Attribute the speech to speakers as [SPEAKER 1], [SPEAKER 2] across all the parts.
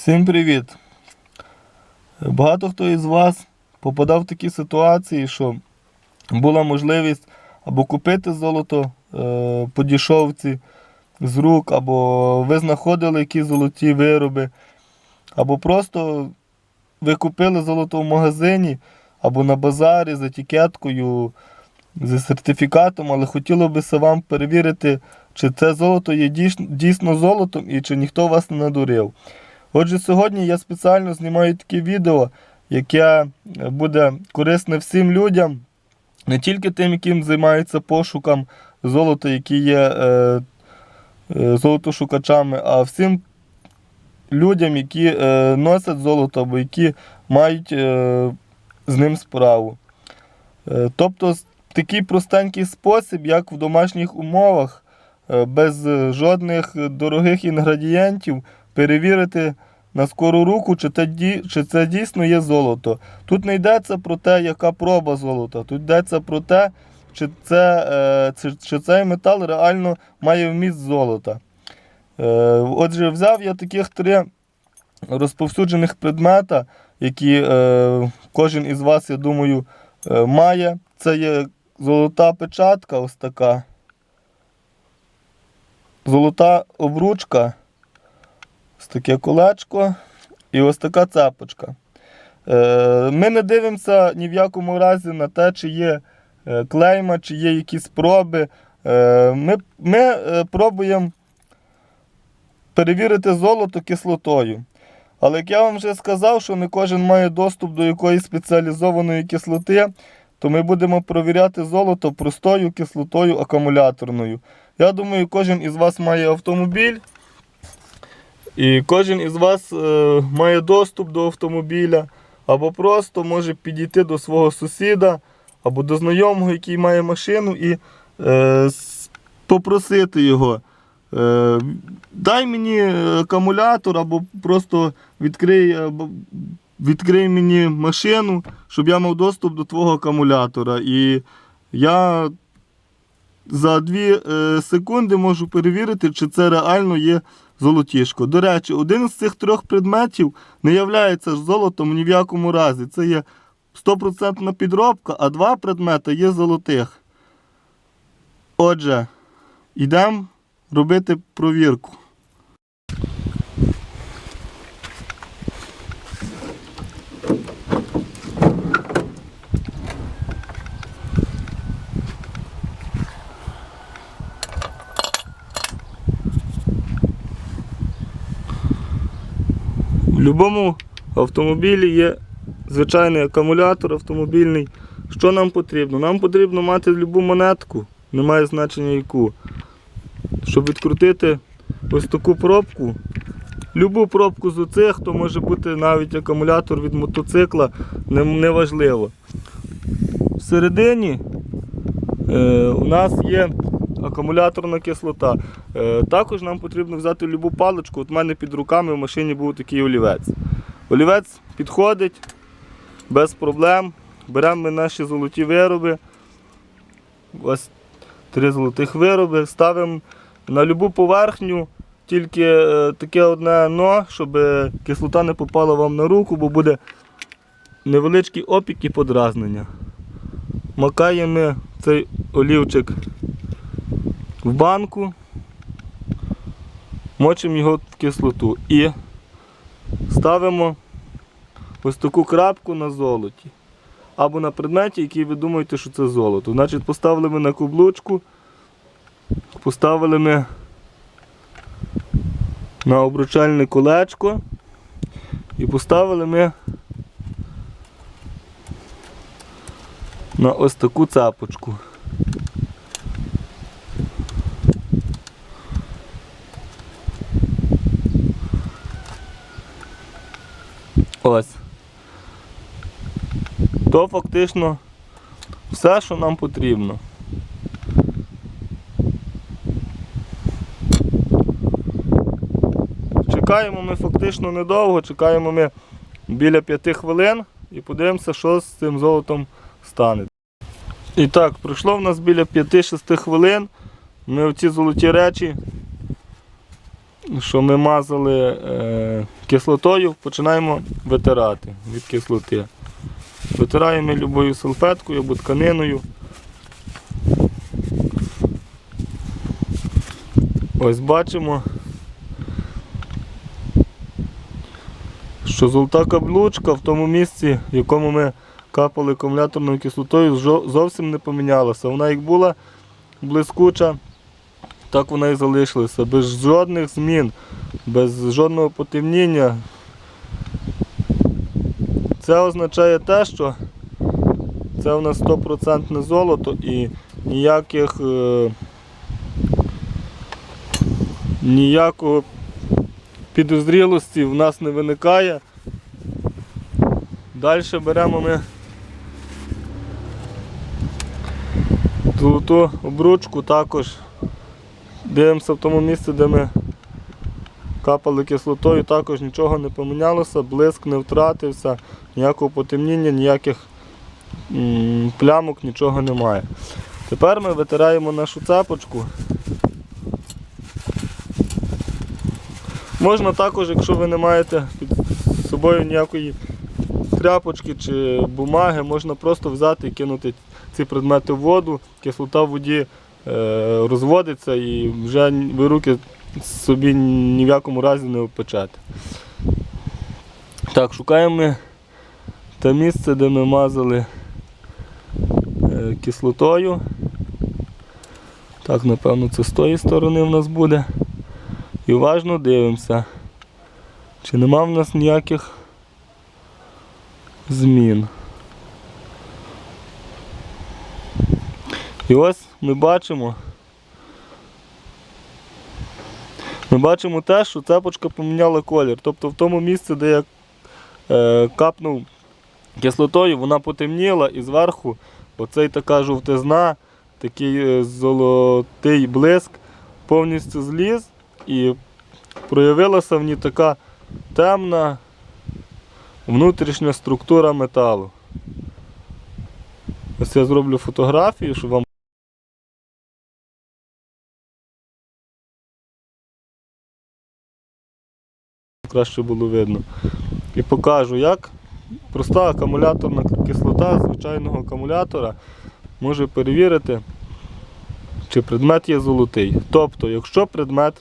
[SPEAKER 1] Всім привіт! Багато хто із вас попадав в такі ситуації, що була можливість або купити золото е, по дішовці з рук, або ви знаходили якісь золоті вироби, або просто ви купили золото в магазині або на базарі з етикеткою, зі сертифікатом, але хотіло би вам перевірити, чи це золото є дійсно золотом і чи ніхто вас не надурив. Отже, сьогодні я спеціально знімаю таке відео, яке буде корисне всім людям, не тільки тим, яким займаються пошуком золота, які є е, е, золотошукачами, а всім людям, які е, носять золото або які мають е, з ним справу. Е, тобто такий простенький спосіб, як в домашніх умовах, е, без е, жодних дорогих інгредієнтів, перевірити на скору руку, чи це, чи це дійсно є золото. Тут не йдеться про те, яка проба золота, тут йдеться про те, чи, це, е, чи, чи цей метал реально має вміст золота. Е, Отже, взяв я таких три розповсюджених предмета, які е, кожен із вас, я думаю, має. Це є золота печатка, ось така. Золота обручка, ось таке колечко і ось така цепочка. Е, Ми не дивимося ні в якому разі на те, чи є е, клейма, чи є якісь проби. Е, Ми, ми пробуємо перевірити золото кислотою. Але як я вам вже сказав, що не кожен має доступ до якоїсь спеціалізованої кислоти, то ми будемо провіряти золото простою кислотою акумуляторною. Я думаю, кожен із вас має автомобіль. І кожен із вас е, має доступ до автомобіля, або просто може підійти до свого сусіда, або до знайомого, який має машину, і е, попросити його. Е, дай мені акумулятор, або просто відкрий, відкрий мені машину, щоб я мав доступ до твого акумулятора. І я за 2 е, секунди можу перевірити, чи це реально є золотішко. До речі, один з цих трьох предметів не являється золотом ні в якому разі. Це є 100% підробка, а два предмети є золотих. Отже, йдемо робити провірку. Будь-якому автомобілі є звичайний акумулятор автомобільний. Що нам потрібно? Нам потрібно мати любу монетку, немає значення яку. Щоб відкрутити ось таку пробку. Любу пробку з оцих, то може бути навіть акумулятор від мотоцикла, не- неважливо. Всередині е, у нас є акумуляторна кислота. Е, також нам потрібно взяти любу паличку. От у мене під руками в машині був такий олівець. Олівець підходить без проблем. Беремо ми наші золоті вироби. Ось три золотих вироби, ставимо на любу поверхню, тільки е, таке одне но, щоб кислота не попала вам на руку, бо буде невеличкий опік і подразнення. Макаємо цей олівчик в банку, мочимо його в кислоту і ставимо ось таку крапку на золоті. Або на предметі, який ви думаєте, що це золото. Значить, поставили ми на каблучку, поставили ми на обручальне колечко і поставили ми на ось таку цапочку. Ось. То фактично все, що нам потрібно. Чекаємо ми фактично недовго, чекаємо ми біля 5 хвилин і подивимося, що з цим золотом стане. І так, пройшло в нас біля 5-6 хвилин. Ми оці золоті речі що ми мазали е, кислотою, починаємо витирати від кислоти. Витираємо любою салфеткою або тканиною. Ось бачимо, що золота каблучка в тому місці, в якому ми капали акумуляторною кислотою, зовсім не помінялася. Вона як була блискуча, так вона і залишилася. Без жодних змін, без жодного потемніння. Це означає те, що це у нас 100% золото і ніяких е, ніякого підозрілості в нас не виникає. Далі беремо ми золоту обручку, також дивимося в тому місці, де ми капали кислотою, також нічого не помінялося, блиск не втратився, ніякого потемніння, ніяких плямок, нічого немає. Тепер ми витираємо нашу цепочку. Можна також, якщо ви не маєте під собою ніякої тряпочки чи бумаги, можна просто взяти і кинути ці предмети в воду, кислота в воді розводиться і вже ви руки собі ні в якому разі не опечете. Так, шукаємо ми те місце, де ми мазали е, кислотою. Так, напевно, це з тої сторони в нас буде. І уважно дивимося, чи нема в нас ніяких змін. І ось ми бачимо. Ми бачимо те, що цепочка поміняла колір. Тобто в тому місці, де я е, капнув кислотою, вона потемніла і зверху оцей така жовтизна, такий е, золотий блиск повністю зліз і проявилася в ній така темна внутрішня структура металу. Ось я зроблю фотографію, щоб вам краще було видно. І покажу, як проста акумуляторна кислота звичайного акумулятора може перевірити, чи предмет є золотий. Тобто, якщо предмет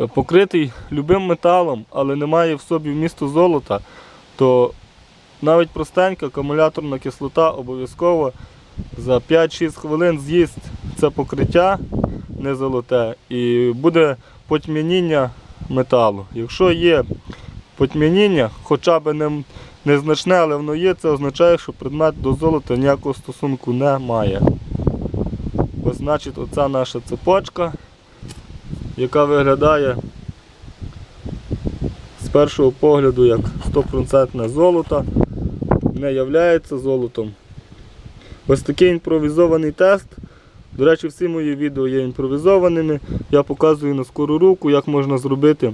[SPEAKER 1] е, покритий любим металом, але не має в собі вмісту золота, то навіть простенька акумуляторна кислота обов'язково за 5-6 хвилин з'їсть це покриття не золоте і буде потьмяніння металу. Якщо є потьмяніння, хоча б не, незначне, але воно є, це означає, що предмет до золота ніякого стосунку не має. Ось значить оця наша цепочка, яка виглядає з першого погляду як 100% золото, не являється золотом. Ось такий імпровізований тест. До речі, всі мої відео є імпровізованими. Я показую на скору руку, як можна зробити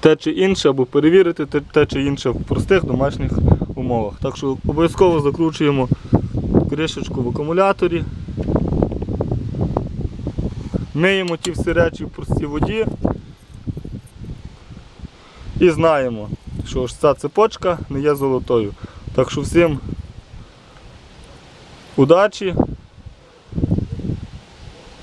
[SPEAKER 1] те чи інше, або перевірити те, чи інше в простих домашніх умовах. Так що обов'язково закручуємо кришечку в акумуляторі. Миємо ті всі речі в простій воді. І знаємо, що ось ця цепочка не є золотою. Так що всім удачі.